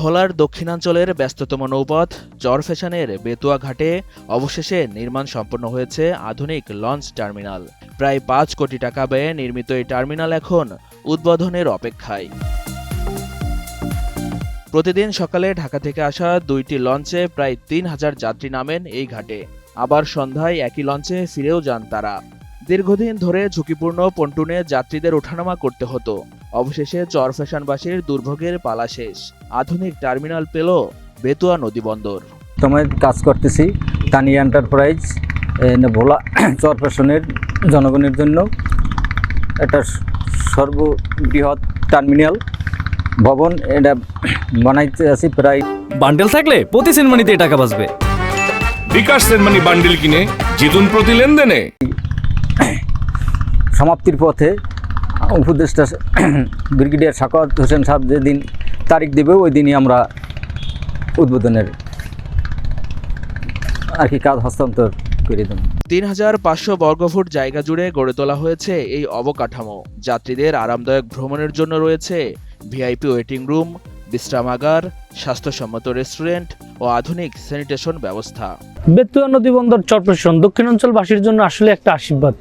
ভোলার দক্ষিণাঞ্চলের ব্যস্ততম নৌপথ চরফেশনের বেতুয়া ঘাটে অবশেষে নির্মাণ সম্পন্ন হয়েছে আধুনিক লঞ্চ টার্মিনাল। প্রায় পাঁচ কোটি টাকা ব্যয়ে নির্মিত এই টার্মিনাল এখন উদ্বোধনের অপেক্ষায়। প্রতিদিন সকালে ঢাকা থেকে আসা দুইটি লঞ্চে প্রায় তিন হাজার যাত্রী নামেন এই ঘাটে। আবার সন্ধ্যায় একই লঞ্চে ফিরেও যান তারা। দীর্ঘদিন ধরে ঝুঁকিপূর্ণ পন্টুনে যাত্রীদের ওঠানামা করতে হতো। অবশেষে চরফ্যাশনবাসীর দুর্ভোগের পালা শেষ। আধুনিক টার্মিনাল পেল বেতুয়া নদী বন্দর। সময় কাজ করতেছি তানিয়া এন্টারপ্রাইজ ভোলা চরপেশনের জনগণের জন্য। একটা সর্ববৃহৎ টার্মিনাল ভবন এটা বানাইতে আছি প্রায় বান্ডেল থাকলে প্রতি সেনমানিতে টাকা বাঁচবে। বিকাশ সেনমানি বান্ডিল কিনে জিতুন প্রতি লেনদেনে। সমাপ্তির পথে উপদেষ্টা ব্রিগেডিয়ার সাকাত হোসেন সাহেব যেদিন তারিখ দেবে ওই দিনই আমরা উদ্বোধনের আর কি কাজ হস্তান্তর করে দেব। তিন হাজার পাঁচশো বর্গফুট জায়গা জুড়ে গড়ে তোলা হয়েছে এই অবকাঠামো। যাত্রীদের আরামদায়ক ভ্রমণের জন্য রয়েছে ভিআইপি ওয়েটিং রুম বিশ্রামাগার স্বাস্থ্যসম্মত রেস্টুরেন্ট ও আধুনিক স্যানিটেশন ব্যবস্থা। বেতুয়া নদী বন্দর চরপেশন দক্ষিণাঞ্চলবাসীর জন্য আসলে একটা আশীর্বাদ।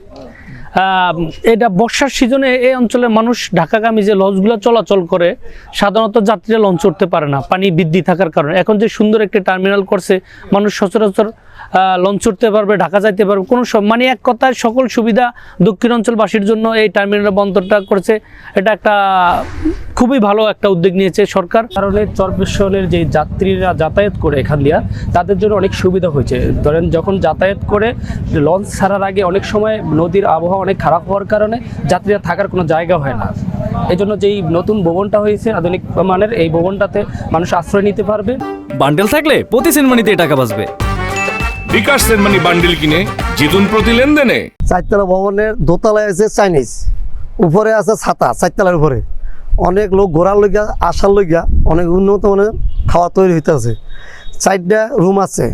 এটা বর্ষার সিজনে এই অঞ্চলের মানুষ ঢাকাগামী যে লঞ্চগুলো চলাচল করে, সাধারণত যাত্রীরা লঞ্চ উঠতে পারে না, পানি বৃদ্ধি থাকার কারণে। এখন যে সুন্দর একটি টার্মিনাল করছে, মানুষ সচরাচর লঞ্চ উঠতে পারবে, ঢাকা যাইতে পারবে। কোনো সব- মানে এক কথায় সকল সুবিধা দক্ষিণ অঞ্চলবাসীর জন্য এই টার্মিনাল বন্দরটা করেছে। এটা একটা খুবই ভালো একটা উদ্যোগ নিয়েছে সরকার। কারণে চরপেশনের যে যাত্রীরা যাতায়াত করে এখান দিয়া, তাদের জন্য অনেক সুবিধা হয়েছে। ধরেন যখন যাতায়াত করে, লঞ্চ ছাড়ার আগে অনেক সময় নদীর আবহাওয়া অনেক খারাপ হওয়ার কারণে যাত্রীরা থাকার কোনো জায়গা হয় না। এই জন্য যেই নতুন ভবনটা হয়েছে আধুনিক মানের এই ভবনটাতে মানুষ আশ্রয় নিতে পারবে। বান্ডেল থাকলে প্রতি সেনমানিতে টাকা বাঁচবে। বিকাশ সেনমানি বান্ডিল কিনে জিতুন প্রতি লেনদেনে। চারতলা ভবনের দোতলায় আছে চাইনিজ উপরে আছে ছাতা চারতলার উপরে। অনেক লোক ঘোরার লইগা আসার লইগা অনেক উন্নত মানের খাওয়া তৈরি হইতে আছে চারটা রুম আছে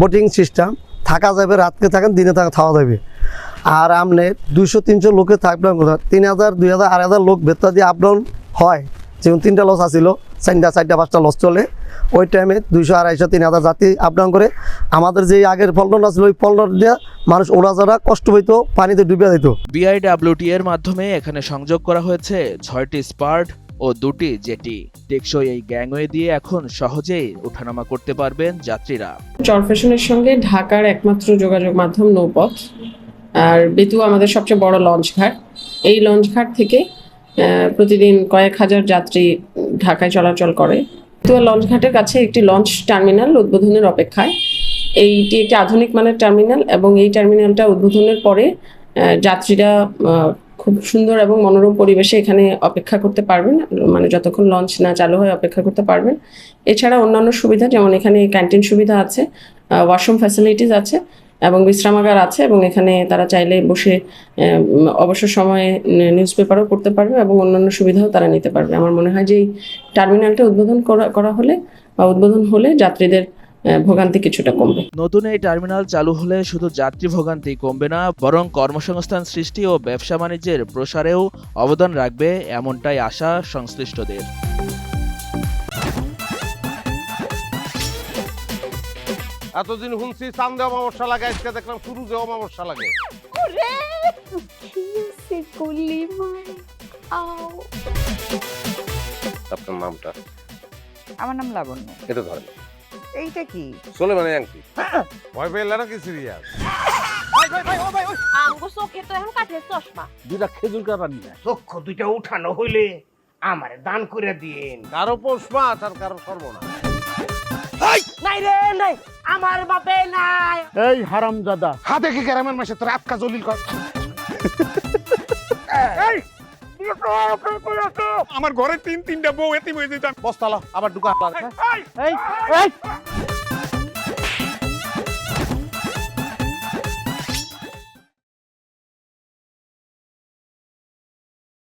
বোটিং সিস্টেম থাকা যাবে রাতকে থাকেন দিনে থাকা খাওয়া যাবে আর আমনে দুইশো তিনশো লোকে থাকবে তিন হাজার দুই হাজার আড়াই হাজার লোক ভেতর দিয়ে আপ ডাউন হয়। যেমন তিনটা লস আসিল চারটা চারটা পাঁচটা লস চলে। ওই টাইমে দুইশো আড়াইশো তিন হাজার যাত্রী আপ ডাউন করে আমাদের যে আগের পল্টন আছিল ওই পল্টন দিয়ে মানুষ ওড়াজারা কষ্ট হইতো পানিতে ডুবে যেত বিআইডাব্লিউটি এর মাধ্যমে এখানে সংযোগ করা হয়েছে ছয়টি স্পার্ট ও দুটি জেটি। টেকসই এই গ্যাংওয়ে দিয়ে এখন সহজেই ওঠানামা করতে পারবেন যাত্রীরা। চরফেশনের সঙ্গে ঢাকার একমাত্র যোগাযোগ মাধ্যম নৌপথ। আর বেতু আমাদের সবচেয়ে বড় লঞ্চ ঘাট। এই লঞ্চ ঘাট থেকে প্রতিদিন কয়েক হাজার যাত্রী ঢাকায় চলাচল করে। বেতুয়া লঞ্চ ঘাটের কাছে একটি লঞ্চ টার্মিনাল উদ্বোধনের অপেক্ষায়। এইটি একটি আধুনিক মানের টার্মিনাল এবং এই টার্মিনালটা উদ্বোধনের পরে যাত্রীরা খুব সুন্দর এবং মনোরম পরিবেশে এখানে অপেক্ষা করতে পারবেন। মানে যতক্ষণ লঞ্চ না চালু হয়, অপেক্ষা করতে পারবেন। এছাড়া অন্যান্য সুবিধা, যেমন এখানে ক্যান্টিন সুবিধা আছে ওয়াশরুম ফ্যাসিলিটিস আছে। এবং বিশ্রামাগার আছে এবং এখানে তারা চাইলে বসে অবসর সময়ে নিউজ পেপারও পড়তে পারবে এবং অন্যান্য সুবিধাও তারা নিতে পারবে। আমার মনে হয় যে এই টার্মিনালটা উদ্বোধন করা করা হলে বা উদ্বোধন হলে যাত্রীদের ভোগান্তি কিছুটা কমবে। নতুন এই টার্মিনাল চালু হলে শুধু যাত্রী ভোগান্তি কমবে না, বরং কর্মসংস্থান সৃষ্টি ও ব্যবসা বাণিজ্যের প্রসারেও অবদান রাখবে এমনটাই আশা সংশ্লিষ্টদের। এতদিন শুনছি চান্দে অমাবস্যা লাগে আজকে দেখলাম সুরুজে অমাবস্যা লাগে। ওরে আও। আপনার নামটা? আমার নাম লাবণ্য। এটা ধরেন। এইটা কি? চলে মানে আংটি। ভয় পেলে নাকি সিরিয়াস আমগো চোখে তো এখন কাঠের চশমা। দুটা খেজুর নিয়ে চক্ষু দুইটা উঠানো হইলে আমারে দান করে দিন। কারও পৌষ আর কারও সর্বনাশ। নাই রে নাই! আমার বাপে নাই। এই হারাম দাদা হাতে কি গ্রামের মাসে তোর আটকা জলিল কর। এই, আমার ঘরে তিন তিনটা বউ এতিম হয়ে যেতাম বস্তালা আবার ঢুকা। এই, এই,